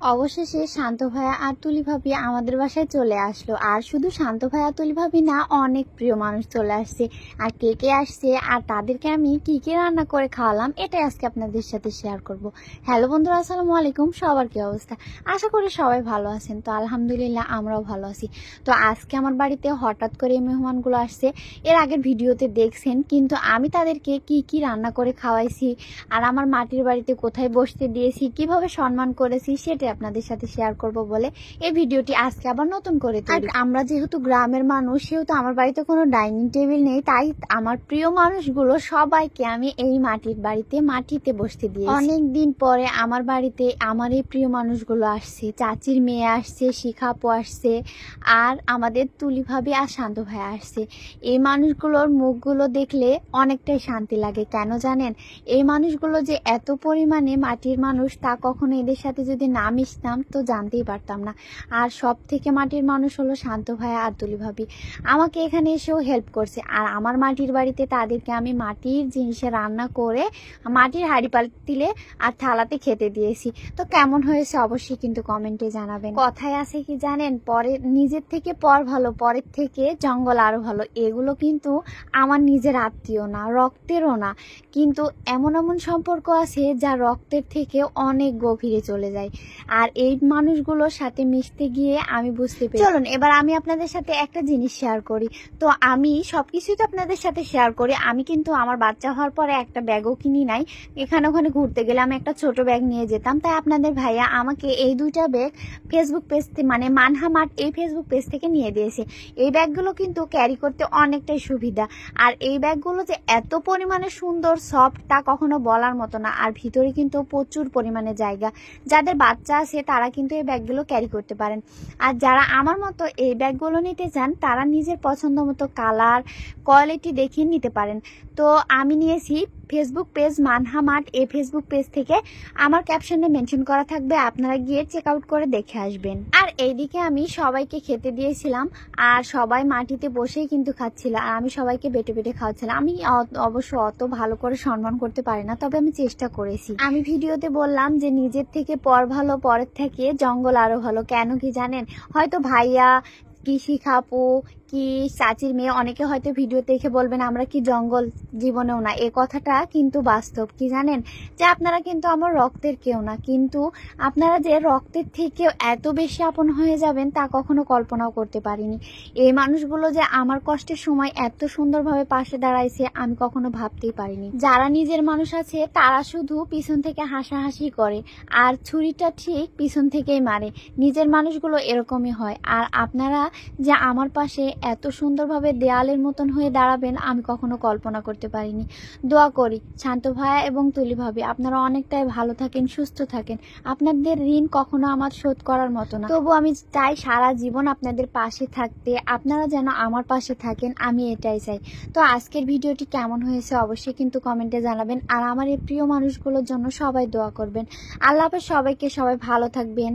অবশেষে শান্ত ভাইয়া আর তুলি ভাবি আমাদের বাসায় চলে আসলো। আর শুধু শান্ত ভাইয়া তুলি ভাবি না, অনেক প্রিয় মানুষ চলে আসছে। আর কে কে আসছে আর তাদেরকে আমি কি কি রান্না করে খাওয়ালাম, এটাই আজকে আপনাদের সাথে শেয়ার করব। হ্যালো বন্ধুরা, আসসালামু আলাইকুম। সবার কি অবস্থা? আশা করি সবাই ভালো আছেন। তো আলহামদুলিল্লাহ, আমরাও ভালো আছি। তো আজকে আমার বাড়িতে হঠাৎ করে মেহমানগুলো আসছে। এর আগের ভিডিওতে দেখছেন, কিন্তু আমি তাদেরকে কি কি রান্না করে খাওয়াইছি আর আমার মাটির বাড়িতে কোথায় বসতে দিয়েছি, কীভাবে সম্মান করেছি, সেটা আপনাদের সাথে শেয়ার করব বলে এই ভিডিওটি আজকে আবার নতুন করে আর আমরা যেহেতু গ্রামের মানুষ সেহেতু আমার বাড়িতে কোনো ডাইনিং টেবিল নেই তাই আমার প্রিয় মানুষগুলো সবাইকে আমি এই মাটির বাড়িতে মাটিতে বসতে দিই অনেক দিন পরে আমার বাড়িতে আমার এই প্রিয় মানুষগুলো আসছে চাচির মেয়ে আসছে শিখাপু আসছে আর আমাদের তুলি ভাবি আর শান্ত ভাই আসছে। এই মানুষগুলোর মুখগুলো দেখলে অনেকটাই শান্তি লাগে। কেন জানেন? এই মানুষগুলো যে এত পরিমাণে মাটির মানুষ তা কখনো এদের সাথে যদি না মিশতাম তো জানতেই পারতাম না। আর সব থেকে মাটির মানুষ হলো শান্ত ভাইয়া আর তুলি ভাবি। আমাকে এখানে এসেও হেল্প করছে। আর আমার মাটির বাড়িতে তাদেরকে আমি মাটির জিনিসে রান্না করে মাটির হাঁড়ি পাতিলে আর থালাতে খেতে দিয়েছি। তো কেমন হয়েছে অবশ্যই কিন্তু কমেন্টে জানাবেন। কথায় আছে কি জানেন? পরে নিজের থেকে পর ভালো, পরের থেকে জঙ্গল আরও ভালো। এগুলো কিন্তু আমার নিজের আত্মীয় না, রক্তেরও না। কিন্তু এমন এমন সম্পর্ক আছে যা রক্তের থেকে অনেক গভীরে চলে যায়। আর এই মানুষগুলোর সাথে মিশতে গিয়ে আমি বুঝতে পেরেছি। চলুন, এবার আমি আপনাদের সাথে একটা জিনিস শেয়ার করি। তো আমি সবকিছুই তো আপনাদের সাথে শেয়ার করি। আমি কিন্তু আমার বাচ্চা হওয়ার পরে একটা ব্যাগও কিনি নাই। এখানে ওখানে ঘুরতে গেলে আমি একটা ছোট ব্যাগ নিয়ে যেতাম। তাই আপনাদের ভাইয়া আমাকে এই দুইটা ব্যাগ ফেসবুক পেজ মানে মানহা মার্ট এই ফেসবুক পেজ থেকে নিয়ে দিয়েছে। এই ব্যাগগুলো কিন্তু ক্যারি করতে অনেকটাই সুবিধা। আর এই ব্যাগগুলো যে এত পরিমাণে সুন্দর সফট তা কখনো বলার মতো না। আর ভিতরে কিন্তু প্রচুর পরিমাণে জায়গা। যাদের বাচ্চা আছে, তারা কিন্তু এই ব্যাগগুলো ক্যারি করতে পারেন। আর যারা আমার মতো এই ব্যাগগুলো নিতে চান, তারা নিজের পছন্দ মতো কালার কোয়ালিটি দেখে নিতে পারেন। তো আমি নিয়েছি ফেসবুক পেজ মানহা মাঠ এই ফেসবুক পেজ থেকে আমার ক্যাপশনে মেনশন করা থাকবে, আপনারা গিয়ে চেক আউট করে দেখে আসবেন। আর এইদিকে আমি সবাইকে খেতে দিয়েছিলাম, আর সবাই মাটিতে বসেই কিন্তু খাচ্ছিল, আর আমি সবাইকে বেটে বেটে খাওয়াচ্ছিলাম। আমি অবশ্য অত ভালো করে সম্মান করতে পারি না, তবে আমি চেষ্টা করেছি। আমি ভিডিওতে বললাম যে, নিজের থেকে পর ভালো, পরের থেকে জঙ্গল আরও ভালো, কেন কি জানেন? হয়তো ভাইয়া কি শিখাপু কি চাচির মেয়ে? অনেকে হয়তো ভিডিও দেখে বলবেন, আমরা কি জঙ্গল জীবনেও না? এ কথাটা কিন্তু বাস্তব, কি জানেন? যে আপনারা কিন্তু আমার রক্তের কেউ না, কিন্তু আপনারা যে রক্তের থেকেও এত বেশি আপন হয়ে যাবেন, তা কখনো কল্পনাও করতে পারিনি। এই মানুষগুলো যে আমার কষ্টের সময় এত সুন্দরভাবে পাশে দাঁড়াইছে, আমি কখনো ভাবতেই পারিনি। যারা নিজের মানুষ আছে, তারা শুধু পিছন থেকে হাসাহাসি করে, আর ছুরিটা ঠিক পিছন থেকেই মারে। নিজের মানুষগুলো এরকমই হয়। আর আপনারা যে আমার পাশে এত সুন্দরভাবে দেয়ালের মতন হয়ে দাঁড়াবেন, আমি কখনো কল্পনা করতে পারিনি। দোয়া করি, শান্ত ভাইয়া এবং তুলি ভাবি, আপনারা অনেকটাই ভালো থাকেন, সুস্থ থাকেন। আপনাদের ঋণ কখনো আমার শোধ করার মতো না। তবু আমি চাই সারা জীবন আপনাদের পাশে থাকতে, আপনারা যেন আমার পাশে থাকেন, আমি এটাই চাই। তো আজকের ভিডিওটি কেমন হয়েছে অবশ্যই কিন্তু কমেন্টে জানাবেন, আর আমার এই প্রিয় মানুষগুলোর জন্য সবাই দোয়া করবেন। আল্লাহ সবাইকে সবাই ভালো থাকবেন।